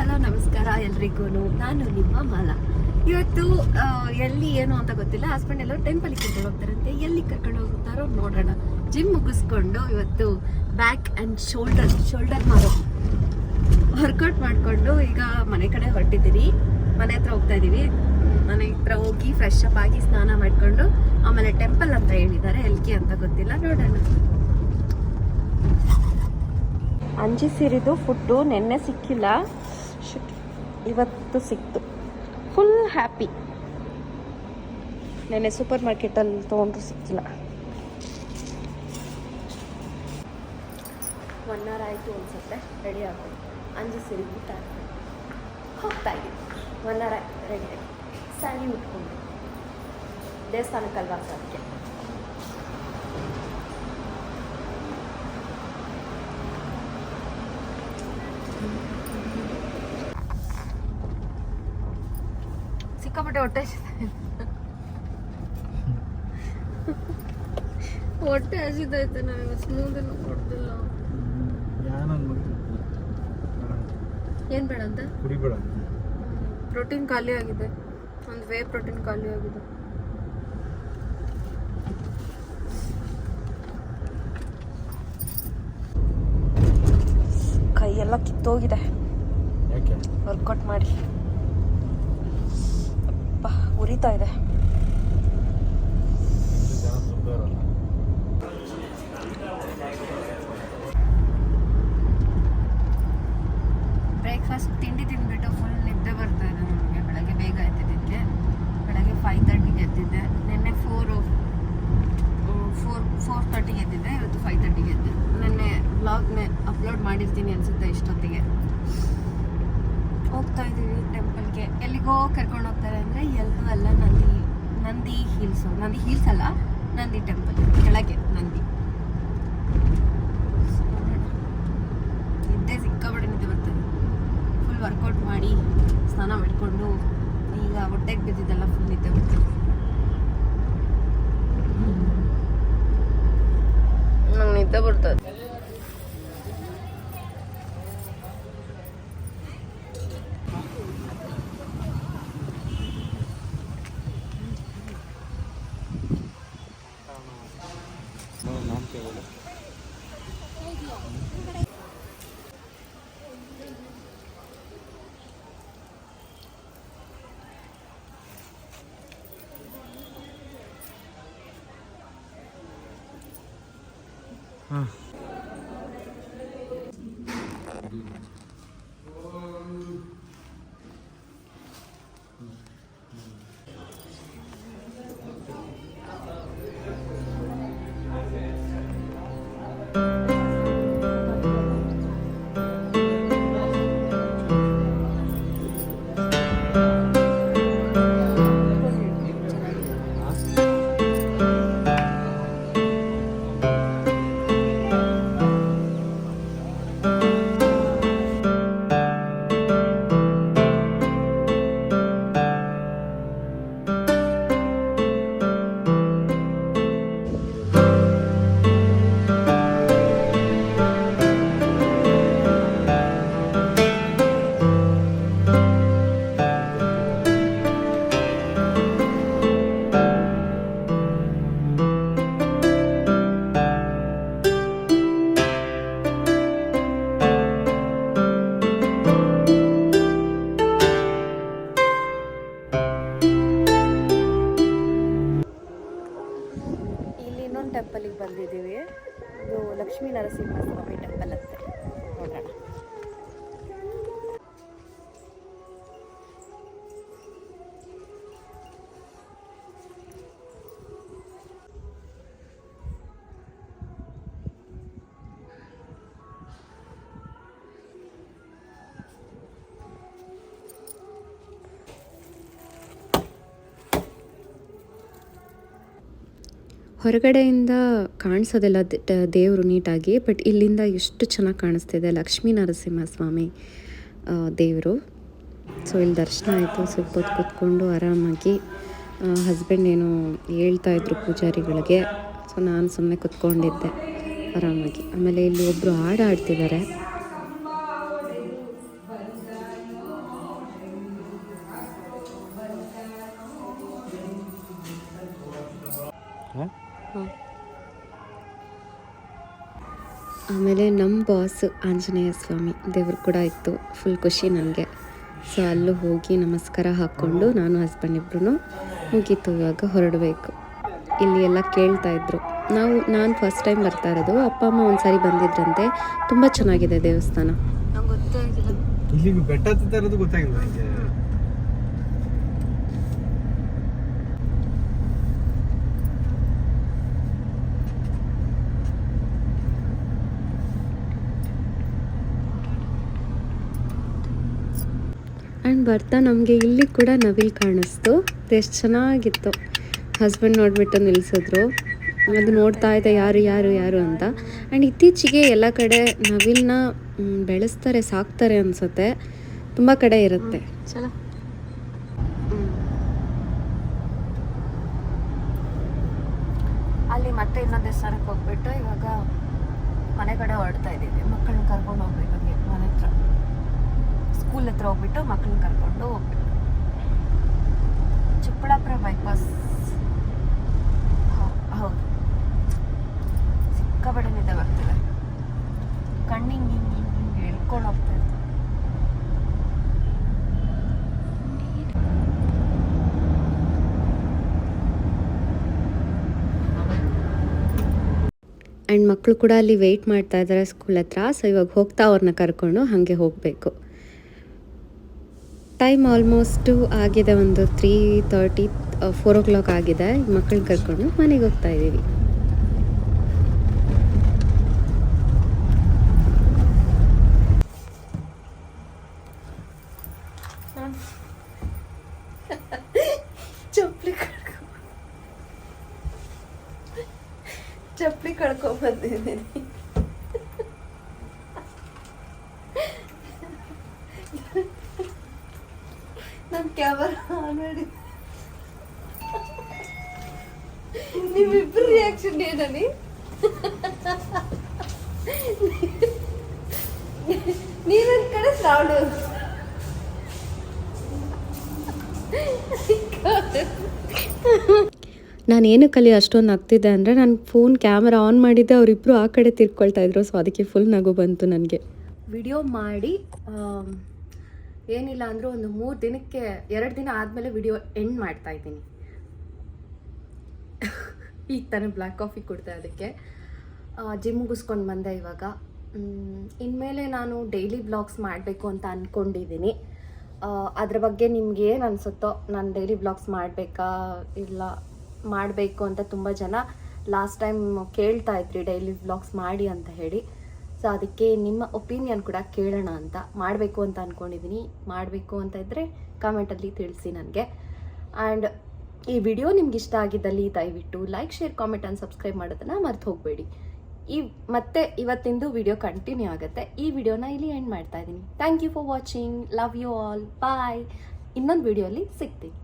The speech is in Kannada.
ಹಲೋ, ನಮಸ್ಕಾರ ಎಲ್ರಿಗೂ ನಾನು ನಿಮ್ಮ ಮಾಲಾ. ಇವತ್ತು ಎಲ್ಲಿ ಏನು ಅಂತ ಗೊತ್ತಿಲ್ಲ. ಹಸ್ಬೆಂಡ್ ಎಲ್ಲರೂ ಟೆಂಪಲ್ ಕರ್ಕೊಂಡು ಹೋಗ್ತಾರಂತೆ. ಎಲ್ಲಿ ಕರ್ಕೊಂಡು ಹೋಗ್ತಾರೋ ನೋಡೋಣ. ಜಿಮ್ ಮುಗಿಸ್ಕೊಂಡು ಇವತ್ತು ಬ್ಯಾಕ್ ಅಂಡ್ ಶೋಲ್ಡರ್ ಶೋಲ್ಡರ್ ಮಾರೋ ವರ್ಕೌಟ್ ಮಾಡಿಕೊಂಡು ಈಗ ಮನೆ ಕಡೆ ಹೊರಟಿದ್ದೀನಿ. ಮನೆ ಹತ್ರ ಹೋಗ್ತಾ ಇದ್ದೀವಿ ಮನೆ ಹತ್ರ ಹೋಗಿ ಫ್ರೆಶ್ ಅಪ್ ಆಗಿ ಸ್ನಾನ ಮಾಡಿಕೊಂಡು ಆಮೇಲೆ ಟೆಂಪಲ್ ಅಂತ ಹೇಳಿದ್ದಾರೆ ಎಲ್ಕಿ ಅಂತ ಗೊತ್ತಿಲ್ಲ. ನೋಡೋಣ. ಅಂಜಿ ಸಿರಿದು ಫುಡ್ಡು ನೆನ್ನೆ ಸಿಕ್ಕಿಲ್ಲ. ಇವತ್ತು ಸಿಕ್ತು. ಫುಲ್ ಹ್ಯಾಪಿ ನೆನ್ನೆ ಸೂಪರ್ ಮಾರ್ಕೆಟಲ್ಲಿ ತೊಗೊಂಡ್ರು ಸಿಕ್ಕಿಲ್ಲ. ಒನ್ ಅವರ್ ಆಯಿತು ಅನ್ಸುತ್ತೆ. ರೆಡಿ ಆಗೋದು. ಅಂಜಿ ಸೀರೆ ಬಿಟ್ಟು ಹೋಗ್ತಾ ಇದ್ದೀವಿ ಒನ್ ಅವರ್ ಆಯ್ತು. ರೆಡಿ ಆಗಿ ಸ್ಯಾರಿ ಉಟ್ಕೊಂಡು. ದೇವಸ್ಥಾನಕ್ಕಲ್ವಾ ಅದಕ್ಕೆ ಸಿಕ್ಕಾಪಟ್ಟೆ ಹೊಟ್ಟೆ ಹಸಿದೆ. ಹೊಟ್ಟೆ ಹಸಿದೈತೆ ನಾವು ಸ್ಮೂದನ್ನು ಕೊಡ್ತಿಲ್ಲ. ಏನ್ ಬೇಡ ಅಂತ? ಕುಡಿಬೇಡ ಪ್ರೋಟೀನ್ ಖಾಲಿ ಆಗಿದೆ. ಒಂದು ವೇ ಪ್ರೋಟೀನ್ ಖಾಲಿ ಆಗಿದೆ. ಕೈಯೆಲ್ಲ ಕಿತ್ತೋಗಿದೆ. ಯಾಕೆ? ವರ್ಕೌಟ್ ಮಾಡಿ. ಉರಿತಾ ಇದೆ. ಬ್ರೇಕ್ಫಾಸ್ಟ್ ತಿಂಡಿ ತಿಂದ್ಬಿಟ್ಟು ಫುಲ್ ನಿದ್ದೆ ಬರ್ತಾ ಇದೆ ನನಗೆ ಬೆಳಗ್ಗೆ ಬೇಗ ಎದ್ದಿದ್ದಕ್ಕೆ ಬೆಳಗ್ಗೆ ಫೈವ್ ತರ್ಟಿಗೆ ಎದ್ದಿದ್ದೆ. ನಿನ್ನೆ ಫೋರು ಫೋರ್ ಫೋರ್ ತರ್ಟಿಗೆ ಎದ್ದಿದ್ದೆ. ಇವತ್ತು ಫೈವ್ ತರ್ಟಿಗೆ ಎದ್ದೆ. ನಿನ್ನೆ ವ್ಲಾಗ್ನೇ ಅಪ್ಲೋಡ್ ಮಾಡಿರ್ತೀನಿ ಅನಿಸುತ್ತೆ ಇಷ್ಟೊತ್ತಿಗೆ. ಹೋಗ್ತಾ ಇದ್ದೀವಿ ಟೆಂಪಲ್ಗೆ. ಎಲ್ಲಿಗೋ ಕರ್ಕೊಂಡು ಹೋಗ್ತಾರೆ ಅಂದರೆ ಎಲ್ಲೂ ಅಲ್ಲ ನಂದಿ ನಂದಿ ಹಿಲ್ಸ್. ನಂದಿ ಹಿಲ್ಸ್ ಅಲ್ಲ, ನಂದಿ ಟೆಂಪಲ್. ಕೆಳಗೆ ನಂದಿ. ನಿದ್ದೆ ಸಿಕ್ಕಾಬಿಡ ನಿದ್ದೆ ಬರ್ತದೆ ಫುಲ್ ವರ್ಕೌಟ್ ಮಾಡಿ ಸ್ನಾನ ಮಾಡಿಕೊಂಡು ಈಗ ಹೊಟ್ಟೆಗೆ ಬಿದ್ದಿದ್ದೆಲ್ಲ ಫುಲ್ ನಿದ್ದೆ ಬರ್ತದೆ ನಂಗೆ ನಿದ್ದೆ ಬರ್ತದೆ. 아. ಬಂದಿದ್ದೀವಿ. ಇದು ಲಕ್ಷ್ಮೀ ನರಸಿಂಹ ಸ್ವಾಮಿ ಟೆಂಪಲ್ ಅಂತೆ ಹೊರಗಡೆಯಿಂದ ಕಾಣಿಸೋದಿಲ್ಲ ದೇವರು ನೀಟಾಗಿ ಬಟ್ ಇಲ್ಲಿಂದ ಎಷ್ಟು ಚೆನ್ನಾಗಿ ಕಾಣಿಸ್ತಿದೆ ಲಕ್ಷ್ಮೀ ನರಸಿಂಹಸ್ವಾಮಿ ದೇವರು. ಸೊ ಇಲ್ಲಿ ದರ್ಶನ ಆಯಿತು ಸ್ವಲ್ಪ ಹೊತ್ತು ಕೂತ್ಕೊಂಡು ಆರಾಮಾಗಿ. ಹಸ್ಬೆಂಡ್ ಏನೋ ಹೇಳ್ತಾ ಇದ್ರು ಪೂಜಾರಿಗಳಿಗೆ. ಸೊ ನಾನು ಸುಮ್ಮನೆ ಕೂತ್ಕೊಂಡಿದ್ದೆ, ಆರಾಮಾಗಿ. ಆಮೇಲೆ ಇಲ್ಲಿ ಒಬ್ಬರು ಹಾಡು ಆಡ್ತಿದ್ದಾರೆ ಆಮೇಲೆ ನಮ್ಮ ಬಾಸ್ ಆಂಜನೇಯ ಸ್ವಾಮಿ ದೇವರು ಕೂಡ ಇತ್ತು. ಫುಲ್ ಖುಷಿ ನನಗೆ. ಸೊ ಅಲ್ಲೂ ಹೋಗಿ ನಮಸ್ಕಾರ ಹಾಕ್ಕೊಂಡು ನಾನು ಹಸ್ಬೆಂಡ್ ಇಬ್ಬರೂ ಮುಗೀತು. ಇವಾಗ ಹೊರಡಬೇಕು. ಇಲ್ಲಿ ಎಲ್ಲ ಕೇಳ್ತಾ ಇದ್ರು. ನಾವು ನಾನು ಫಸ್ಟ್ ಟೈಮ್ ಬರ್ತಾ ಇರೋದು. ಅಪ್ಪ ಅಮ್ಮ ಒಂದ್ಸಾರಿ ಬಂದಿದ್ರಂತೆ. ತುಂಬ ಚೆನ್ನಾಗಿದೆ ದೇವಸ್ಥಾನ. ಗೊತ್ತಾಗಿಲ್ಲ ಆ್ಯಂಡ್ ಬರ್ತಾ ನಮಗೆ ಇಲ್ಲಿ ಕೂಡ ನವಿಲ್ ಕಾಣಿಸ್ತು. ಎಷ್ಟು ಚೆನ್ನಾಗಿತ್ತು. ಹಸ್ಬೆಂಡ್ ನೋಡಿಬಿಟ್ಟು ನಿಲ್ಲಿಸಿದ್ರು ಅದು ನೋಡ್ತಾ ಇದ್ದೆ ಯಾರು ಯಾರು ಯಾರು ಅಂತ. ಆ್ಯಂಡ್ ಇತ್ತೀಚೆಗೆ ಎಲ್ಲ ಕಡೆ ನವಿಲ್ನ ಮ್, ಬೆಳೆಸ್ತಾರೆ ಸಾಕ್ತಾರೆ ಅನಿಸುತ್ತೆ. ತುಂಬ ಕಡೆ ಇರುತ್ತೆ. ಚಲೋ. ಅಲ್ಲಿ ಮತ್ತೆ ಇನ್ನೊಂದು ದೇವಸ್ಥಾನಕ್ಕೆ ಹೋಗ್ಬಿಟ್ಟು ಇವಾಗ ಮನೆ ಕಡೆ ಹೊರಡ್ತಾ ಇದ್ದೀವಿ. ಮಕ್ಕಳನ್ನ ಕರ್ಕೊಂಡು ಹೋಗ್ಬೇಕು ಮನೆ ಹತ್ರ. ಸ್ಕೂಲ್ ಹತ್ರ ಹೋಗ್ಬಿಟ್ಟು ಮಕ್ಕಳನ್ನ ಕರ್ಕೊಂಡು ಹೋಗ್ಬೇಕು. ಚಿಕ್ಕಬಳ್ಳಾಪುರ ಬೈಪಾಸ್ ಹೌದು. ಸಿಕ್ಕಾಪಟ್ಟೆ ನಿದ್ದೆ ಬರ್ತಿದೆ. ಕಣ್ಣಿಂಗ್ ಹಿಂಗೆ ಹಿಂಗೆ ಹಿಂಗೆ ಎಳ್ಕೊಂಡು ಹೋಗ್ತಾ ಇದೆ ಆ್ಯಂಡ್ ಮಕ್ಕಳು ಕೂಡ ಅಲ್ಲಿ ವೆಯ್ಟ್ ಮಾಡ್ತಾ ಇದ್ದಾರೆ ಸ್ಕೂಲ್ ಹತ್ರ. ಸೊ ಇವಾಗ ಹೋಗ್ತಾ ಅವ್ರನ್ನ ಕರ್ಕೊಂಡು ಹಾಗೆ ಹೋಗಬೇಕು. ಟೈಮ್ ಆಲ್ಮೋಸ್ಟು ಆಗಿದೆ ಒಂದು three thirty four o'clock ಆಗಿದೆ. ಮಕ್ಕಳನ್ನ ಕರ್ಕೊಂಡು ಮನೆಗೆ ಹೋಗ್ತಾ ಇದ್ದೀವಿ. ಚಪ್ಪಲಿ ಚಪ್ಪಲಿ ಕಳ್ಕೊಂಡ್ ನನ್ನ ಕ್ಯಾಮರಾ ಆನ್ ಮಾಡಿ. ನಿಮ್ಮಿಬ್ರು ರಿಯಾಕ್ಷನ್ ಏನನಿ ನೀವೊಂದ್ ಕಡೆ ಶ್ರಾವಣ ನಾನು ಏನಕ್ಕಲ್ಲಿ ಅಷ್ಟೊಂದು ಆಗ್ತಿದ್ದೆ ಅಂದರೆ ನಾನು ಫೋನ್ ಕ್ಯಾಮ್ರಾ ಆನ್ ಮಾಡಿದ್ದೆ ಅವರಿಬ್ಬರು ಆ ಕಡೆ ತಿರ್ಕೊಳ್ತಾ ಇದ್ರು. ಸೊ ಅದಕ್ಕೆ ಫುಲ್ ನಗು ಬಂತು ನನಗೆ. ವಿಡಿಯೋ ಮಾಡಿ ಏನಿಲ್ಲ ಅಂದರೂ ಒಂದು ಮೂರು ದಿನಕ್ಕೆ ಎರಡು ದಿನ ಆದಮೇಲೆ ವಿಡಿಯೋ ಎಂಡ್ ಮಾಡ್ತಾ ಇದ್ದೀನಿ. ಈಗ ತಾನೇ ಬ್ಲ್ಯಾಕ್ ಕಾಫಿ ಕೊಡ್ತಾ ಅದಕ್ಕೆ ಜಿಮ್ ಮುಗಿಸ್ಕೊಂಡು ಬಂದೆ ಇವಾಗ. ಇನ್ಮೇಲೆ ನಾನು ಡೈಲಿ ಬ್ಲಾಗ್ಸ್ ಮಾಡಬೇಕು ಅಂತ ಅಂದ್ಕೊಂಡಿದ್ದೀನಿ ಅದ್ರ ಬಗ್ಗೆ ನಿಮ್ಗೆ ಏನು ಅನಿಸುತ್ತೋ ನಾನು ಡೈಲಿ ಬ್ಲಾಗ್ಸ್ ಮಾಡಬೇಕಾ ಇಲ್ಲ ಮಾಡಬೇಕು ಅಂತ ತುಂಬ ಜನ ಲಾಸ್ಟ್ ಟೈಮ್ ಕೇಳ್ತಾ ಇದ್ರಿ ಡೈಲಿ ಬ್ಲಾಗ್ಸ್ ಮಾಡಿ ಅಂತ ಹೇಳಿ. ಸೊ ಅದಕ್ಕೆ ನಿಮ್ಮ ಒಪಿನಿಯನ್ ಕೂಡ ಕೇಳೋಣ ಅಂತ. ಮಾಡಬೇಕು ಅಂತ ಅಂದ್ಕೊಂಡಿದ್ದೀನಿ ಮಾಡಬೇಕು ಅಂತ ಇದ್ದರೆ ಕಾಮೆಂಟಲ್ಲಿ ತಿಳಿಸಿ ನನಗೆ. ಆ್ಯಂಡ್ ಈ ವಿಡಿಯೋ ನಿಮ್ಗೆ ಇಷ್ಟ ಆಗಿದ್ದಲ್ಲಿ ದಯವಿಟ್ಟು like share comment and subscribe ಮಾಡೋದನ್ನು ಮರ್ತು ಹೋಗಬೇಡಿ. ಈ ಮತ್ತೆ ಇವತ್ತಿಂದು ವಿಡಿಯೋ ಕಂಟಿನ್ಯೂ ಆಗುತ್ತೆ. ಈ ವಿಡಿಯೋನ ಇಲ್ಲಿ ಎಂಡ್ ಮಾಡ್ತಾ ಇದ್ದೀನಿ thank you for watching love you all bye ಇನ್ನೊಂದು ವಿಡಿಯೋಲಿ ಸಿಗ್ತೀನಿ.